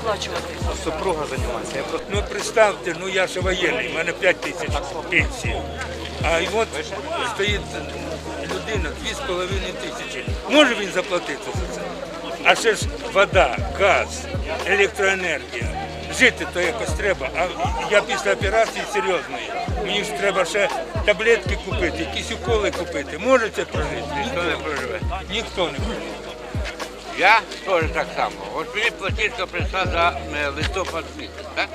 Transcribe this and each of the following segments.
сплачувати? Супруга займається. Я просто Ну представте, ну я ж воєнний, в мене 5 тисяч пенсії. А і от стоїть людина 2,5 тисячі. Може він заплатити за це? А ще ж вода, газ, електроенергія. Жити то якось треба. А я після операції серйозної. Мені ж треба ще таблетки купити, якісь уколи купити. Можете прожити? Ніхто не проживе. Ніхто не проживе. Я теж так само. От мені платіжка прийшла за е, листопад місяць, так?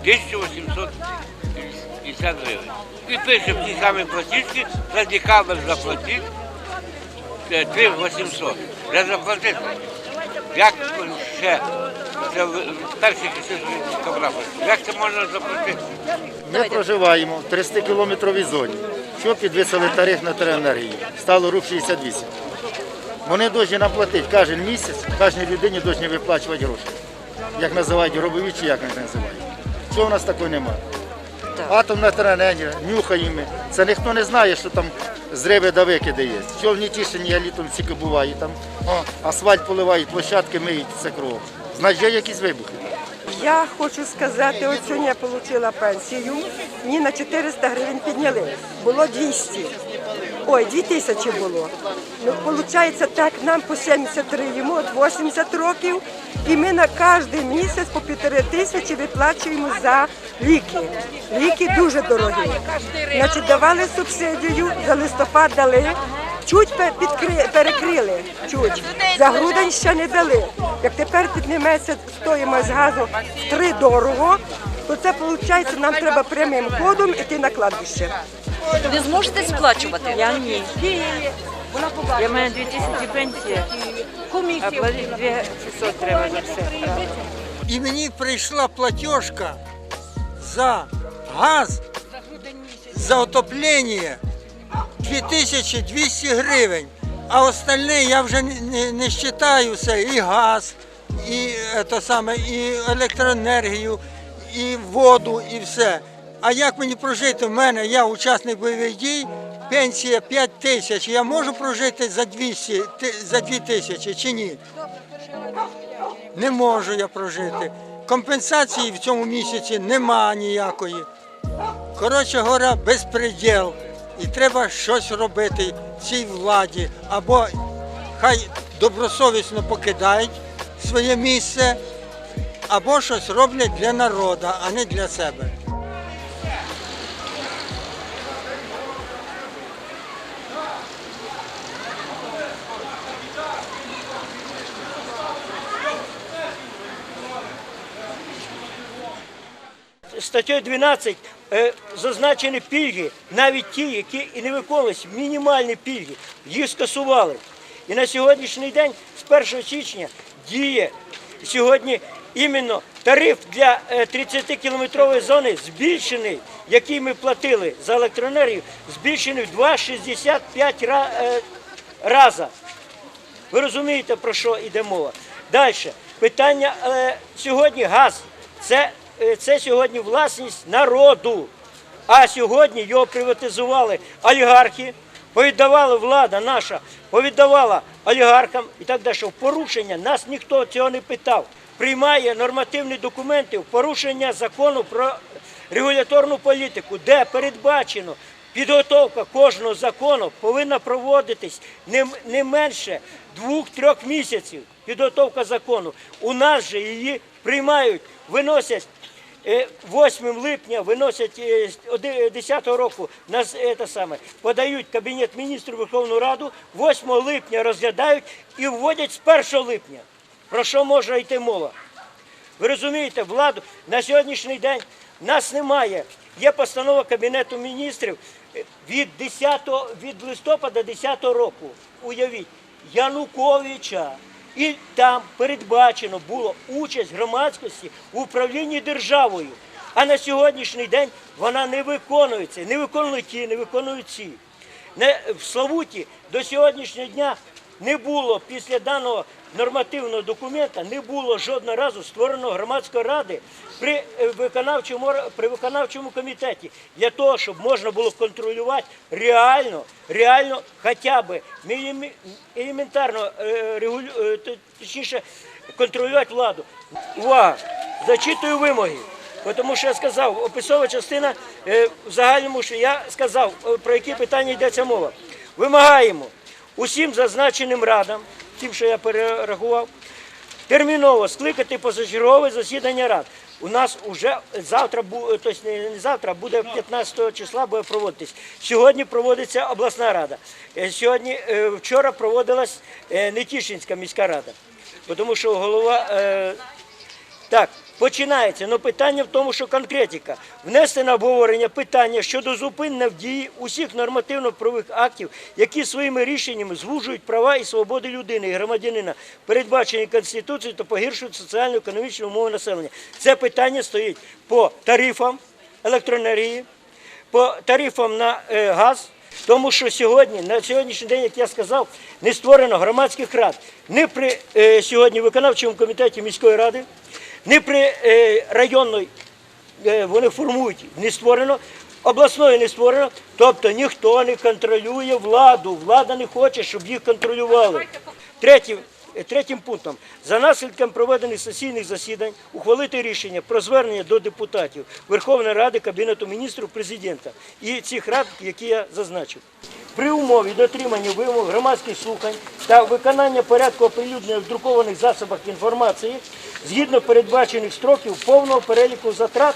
1850 гривень. І пише в тій самій платіжці, за декабрь заплатіть е, 3800. Вже заплатити. Як ще? Це перший кисень. Як це можна заплатити? Ми проживаємо в 30-кілометровій зоні. Що підвисили тариф на електроенергію? Стало руб 68. Вони повинні нам платити кожен місяць, кожній людині повинні виплачувати гроші. Як називають гробові чи як їх називають. Чого у нас такого немає? Атомна електроенергія, нюхаємо. Це ніхто не знає, що там зриви да викиди є. Що в Нетішині я літом тільки буває, там о, асфальт поливають, площадки миють, це кров. Значить, є якісь вибухи. Я хочу сказати, от сьогодні я отримала пенсію, мені на 400 гривень підняли. Було 200. Ой, 2000 було. Ну, виходить, так, нам по 73 йому от 80 років, і ми на кожен місяць по півтори тисячі виплачуємо за ліки. Ліки дуже дорогі. Значить, давали субсидію, за листопад дали, чуть підкри- перекрили, чуть. За грудень ще не дали. Як тепер підніметься стоїмость газу в три дорого, то це виходить, нам треба прямим ходом іти на кладбище. Ви зможете сплачувати? Я ні. Я маю 2000 пенсії, а платити 2600 треба за все. і мені прийшла платіжка за газ, за отоплення 2200 гривень. А остальне я вже не, не, не вважаю все. І газ, і, е, то саме, і електроенергію, і воду, і все. А як мені прожити? В мене я учасник бойових дій, пенсія 5 тисяч. Я можу прожити за 200, ти- за 2 тисячі чи ні? Не можу я прожити. Компенсації в цьому місяці нема ніякої. Коротше говоря, безпреділ. І треба щось робити цій владі. Або хай добросовісно покидають своє місце, або щось роблять для народу, а не для себе. статтею 12 е, зазначені пільги, навіть ті, які і не виконувалися, мінімальні пільги, їх скасували. І на сьогоднішній день, з 1 січня, діє сьогодні іменно тариф для 30-кілометрової зони збільшений, який ми платили за електроенергію, збільшений в 2,65 ра- е, раза. Ви розумієте, про що йде мова? Далі. Питання е, сьогодні газ. Це, е, це сьогодні власність народу. А сьогодні його приватизували олігархи, повіддавала влада наша, повіддавала олігархам і так далі. В порушення нас ніхто цього не питав. Приймає нормативні документи в порушення закону про регуляторну політику, де передбачено Підготовка кожного закону повинна проводитись не, менше двох-трьох місяців. Підготовка закону. У нас же її приймають, виносять е, 8 липня, виносять е, 10 року на з- е, те саме, подають Кабінет міністрів Верховну Раду, 8 липня розглядають і вводять з 1 липня. Про що може йти мова? Ви розумієте, владу на сьогоднішній день нас немає. Є постанова Кабінету міністрів е, від 10, від листопада 10 року. Уявіть, Януковича. І там передбачено було участь громадськості в управлінні державою. А на сьогоднішній день вона не виконується. Не виконують ті, не виконують ці. В Славуті до сьогоднішнього дня не було після даного нормативного документа, не було жодного разу створено громадської ради при е, виконавчому, при виконавчому комітеті для того, щоб можна було контролювати реально, реально хоча б елементарно е, регулю- е, точніше контролювати владу. Увага! Зачитую вимоги. Тому що я сказав, описова частина в загальному, що я сказав, про які питання йдеться мова. Вимагаємо усім зазначеним радам, тим, що я перерахував, терміново скликати позачергове засідання рад. У нас вже завтра тобто не завтра, буде 15 числа буде проводитись. Сьогодні проводиться обласна рада. Е, Сьогодні е, вчора проводилась е, Нетішинська міська рада. Тому що голова так, починається. Ну питання в тому, що конкретика. Внести на обговорення питання щодо зупинення в дії усіх нормативно-правових актів, які своїми рішеннями звужують права і свободи людини і громадянина, передбачені Конституцією та погіршують соціально-економічні умови населення. Це питання стоїть по тарифам електроенергії, по тарифам на е, газ. Тому що сьогодні, на сьогоднішній день, як я сказав, не створено громадських рад ні при е, сьогодні виконавчому комітеті міської ради, ні при е, районної е, вони формують, не створено, обласної не створено. Тобто ніхто не контролює владу. Влада не хоче, щоб їх контролювали. Третє, е, третім пунктом за наслідком проведених сесійних засідань ухвалити рішення про звернення до депутатів Верховної Ради, Кабінету міністрів, президента і цих рад, які я зазначив. При умові дотримання вимог громадських слухань та виконання порядку оприлюднення в друкованих засобах інформації згідно передбачених строків повного переліку затрат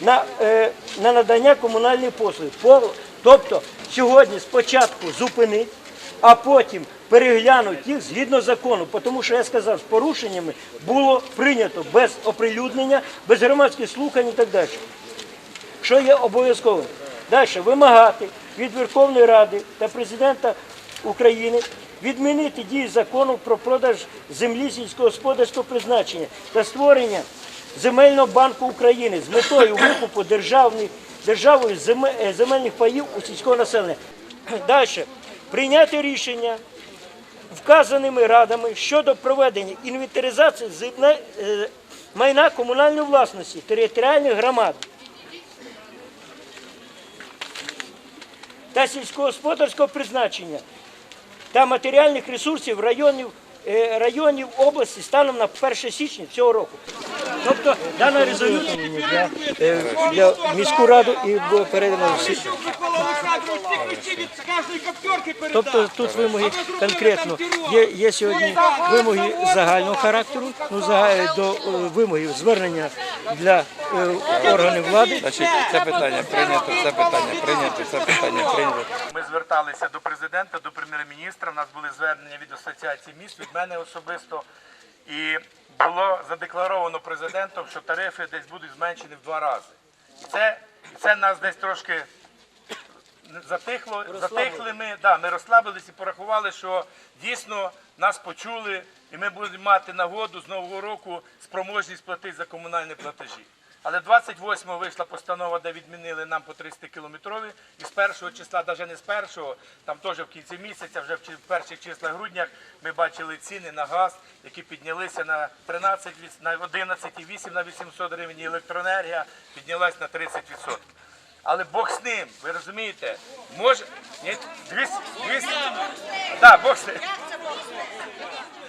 на, е, на надання комунальної послуги. По- Тобто сьогодні спочатку зупинить, а потім переглянуть їх згідно закону, тому що я сказав, з порушеннями було прийнято без оприлюднення, без громадських слухань і так далі. Що є обов'язковим? Далі вимагати від Верховної Ради та президента України відмінити дію закону про продаж землі сільськогосподарського призначення та створення земельного банку України з метою викупу державою е, земельних паїв у сільського населення. Далі прийняти рішення вказаними радами щодо проведення інвентаризації е, майна комунальної власності територіальних громад. Та сільськогосподарського призначення та матеріальних ресурсів районів, е, районів області станом на 1 січня цього року. Тобто дана резолюція е, для міську раду і було передано всі. Тобто тут вимоги конкретно є, є сьогодні вимоги загального характеру, ну до е, вимогів звернення для е, органів влади. Значить, це питання прийнято, це питання прийнято, це питання прийнято. Ми зверталися до президента, до прем'єр-міністра. У нас були звернення від асоціації міст, від мене особисто. І було задекларовано президентом, що тарифи десь будуть зменшені в два рази. І це, це нас десь трошки затихло, затихли ми, да, ми розслабились і порахували, що дійсно нас почули, і ми будемо мати нагоду з Нового року спроможність платити за комунальні платежі. Але 28-го вийшла постанова, де відмінили нам по 300 кілометрові, і з першого числа, навіть не з першого, там теж в кінці місяця, вже в перших числах грудня, ми бачили ціни на газ, які піднялися на 13, віс- на 11,8 на 800 гривень, і електроенергія піднялась на 30%. Але Бог з ним, ви розумієте? Може. Ні, 200, 200. Да, Бог з ним.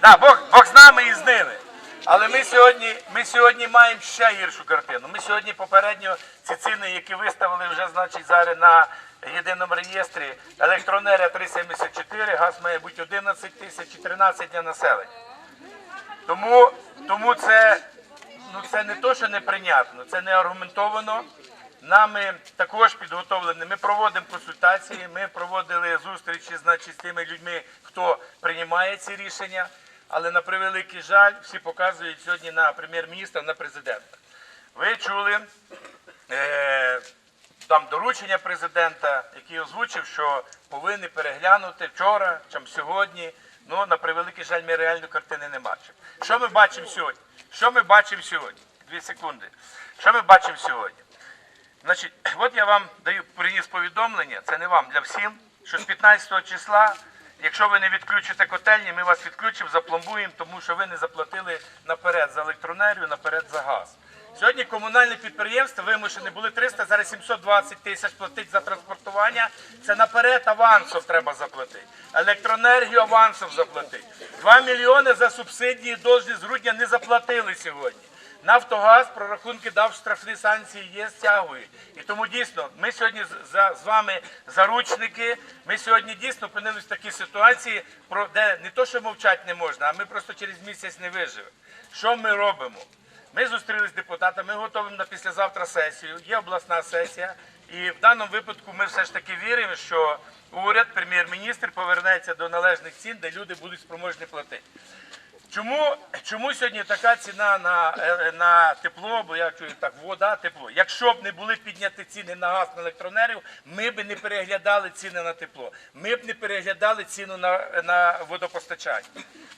Да, Бог, Бог з нами і з ними. Але ми сьогодні, ми сьогодні маємо ще гіршу картину. Ми сьогодні попередньо ці ціни, які виставили вже, значить, зараз на єдиному реєстрі, електроенергія 3,74, газ має бути 11 тисяч і 13 для населення. Тому, тому це, ну, це не то, що неприйнятно, це не аргументовано. Нами також підготовлені. Ми проводимо консультації, ми проводили зустрічі значить, з тими людьми, хто приймає ці рішення. Але на превеликий жаль, всі показують сьогодні на прем'єр-міністра, на президента. Ви чули е, там доручення президента, який озвучив, що повинні переглянути вчора, чим сьогодні. Ну, на превеликий жаль, ми реальної картини не бачимо. Що ми бачимо сьогодні? Що ми бачимо сьогодні? Дві секунди. Що ми бачимо сьогодні? Значить, от я вам даю приніс повідомлення, це не вам, для всім, що з 15 числа, якщо ви не відключите котельні, ми вас відключимо, запломбуємо, тому що ви не заплатили наперед за електроенергію, наперед за газ. Сьогодні комунальні підприємства вимушені були 300, зараз 720 тисяч платити за транспортування. Це наперед авансом треба заплатити. Електроенергію авансом заплатити. 2 мільйони за субсидії должні з грудня не заплатили сьогодні. Нафтогаз прорахунки дав штрафні санкції, є, стягують. І тому дійсно ми сьогодні за, з вами заручники. Ми сьогодні дійсно опинилися в такій ситуації, де не то, що мовчати не можна, а ми просто через місяць не виживемо. Що ми робимо? Ми зустрілися з депутатами, ми готуємо на післязавтра сесію. Є обласна сесія, і в даному випадку ми все ж таки віримо, що уряд, прем'єр-міністр повернеться до належних цін, де люди будуть спроможні платити. Чому, чому сьогодні така ціна на, е, на тепло, бо я чую так, вода, тепло. Якщо б не були підняті ціни на газ, на електроенергію, ми б не переглядали ціни на тепло. Ми б не переглядали ціну на, на водопостачання.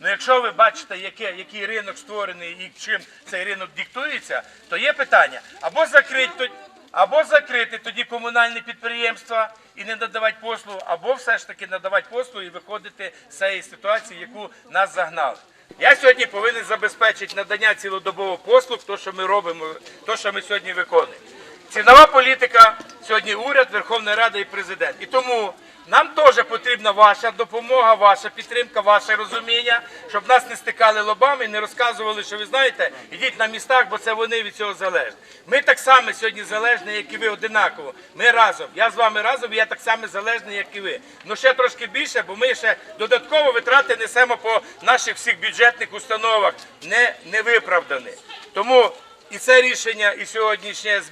Ну якщо ви бачите, яке, який ринок створений і чим цей ринок диктується, то є питання або закрити або закрити тоді комунальні підприємства і не надавати послугу, або все ж таки надавати послугу і виходити з цієї ситуації, яку нас загнали. Я сьогодні повинен забезпечити надання цілодобових послуг, то, що ми робимо, то, що ми сьогодні виконуємо. Цінова політика сьогодні уряд, Верховна Рада і президент. І тому нам теж потрібна ваша допомога, ваша підтримка, ваше розуміння, щоб нас не стикали лобами і не розказували, що ви знаєте, ідіть на містах, бо це вони від цього залежні. Ми так само сьогодні залежні, як і ви одинаково. Ми разом. Я з вами разом, і я так само залежний, як і ви. Ну ще трошки більше, бо ми ще додатково витрати несемо по наших всіх бюджетних установах, не, не виправдані. Тому і це рішення, і сьогоднішнє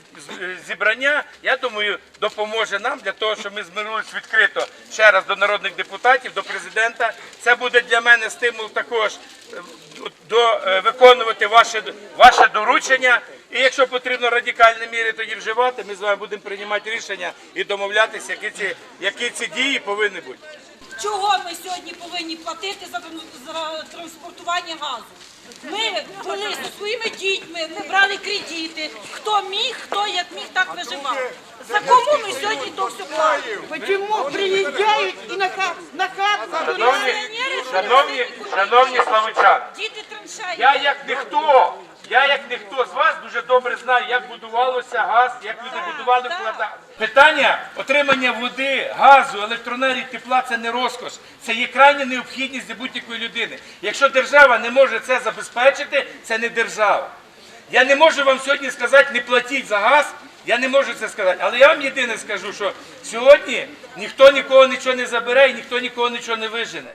зібрання, я думаю, допоможе нам для того, щоб ми звернулися відкрито ще раз до народних депутатів, до президента. Це буде для мене стимул також е, до е, виконувати ваше, ваше доручення. І якщо потрібно радикальні міри тоді вживати, ми з вами будемо приймати рішення і домовлятися, які ці, які ці дії повинні бути. Чого ми сьогодні повинні платити за транспортування газу? Ми були зі своїми дітьми, ми брали кредити. Хто міг, хто як міг, так виживав. За кому ми сьогодні то все платимо? Чому приїжджають і на хату, Шановні, шановні, шановні славичани, Діти траншають. Я як ніхто, я як ніхто з вас дуже добре знаю, як будувалося газ, як люди будували вкладали. Питання отримання води, газу, електроенергії, тепла це не розкош, це є крайня необхідність для будь-якої людини. Якщо держава не може це забезпечити, це не держава. Я не можу вам сьогодні сказати, не платіть за газ. Я не можу це сказати, але я вам єдине скажу, що сьогодні ніхто нікого нічого не забере і ніхто нікого нічого не вижене.